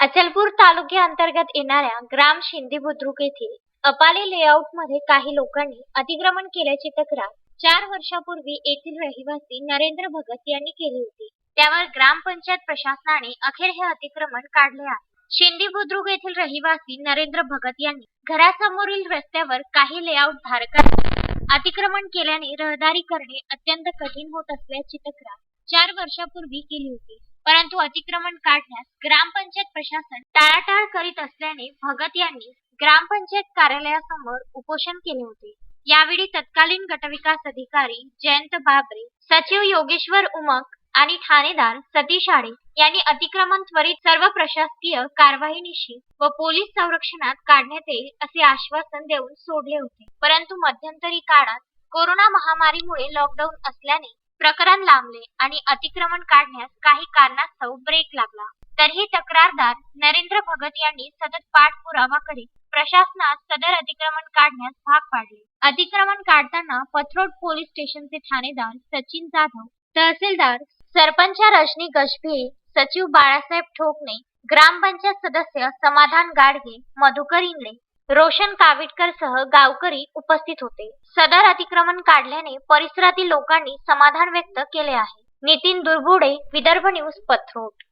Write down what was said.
अचलपूर तालुक्याअंतर्गत येणाऱ्या ग्राम शिंदे बुद्रुक येथील अपाले लेआउटमध्ये काही लोकांनी अतिक्रमण केल्याची तक्रार चार वर्षापूर्वी येथील रहिवासी नरेंद्र भगत यांनी केली होती. त्यावर ग्रामपंचायत प्रशासनाने अखेर हे अतिक्रमण काढले आहे. शिंदे बुद्रुक येथील रहिवासी नरेंद्र भगत यांनी घरासमोरील रस्त्यावर काही लेआउट धारकांनी अतिक्रमण केल्याने रहदारी करणे अत्यंत कठीण होत असल्याची तक्रार चार वर्षापूर्वी केली होती. परंतु अतिक्रमण काढण्यास ग्रामपंचायत प्रशासन टाळाटाळ करीत असल्याने भगत यांनी ग्रामपंचायत कार्यालयासमोर उपोषण केले होते. यावेळी तत्कालीन गटविकास अधिकारी जयंत बाबरे सचिव योगेश्वर उमक आणि ठाणेदार सतीश आडे यांनी अतिक्रमण त्वरित सर्व प्रशासकीय कारवाईनिशी व पोलीस संरक्षणात काढण्यात येईल असे आश्वासन देऊन सोडले होते. परंतु मध्यंतरी काळात कोरोना महामारीमुळे लॉकडाऊन असल्याने प्रकरण लांबले आणि अतिक्रमण काढण्यास काही कारणास्तव ब्रेक लागला. तरीही तक्रारदार नरेंद्र भगत यांनी सतत पाठपुरावा करीत प्रशासनास सदर अतिक्रमण काढण्यास भाग पाडले. अतिक्रमण काढताना पथरोड पोलीस स्टेशनचे ठाणेदार सचिन जाधव तहसीलदार सरपंच रजनी गजभिये सचिव बाळासाहेब ठोकणे ग्रामपंचायत सदस्य समाधान गाडगे मधुकर इंगळे रोशन काविटकर सह गावकरी उपस्थित होते. सदर अतिक्रमण काढल्याने परिसरातील लोकांनी समाधान व्यक्त केले आहे. नितीन दुर्बुडे विदर्भ न्यूज पथरोट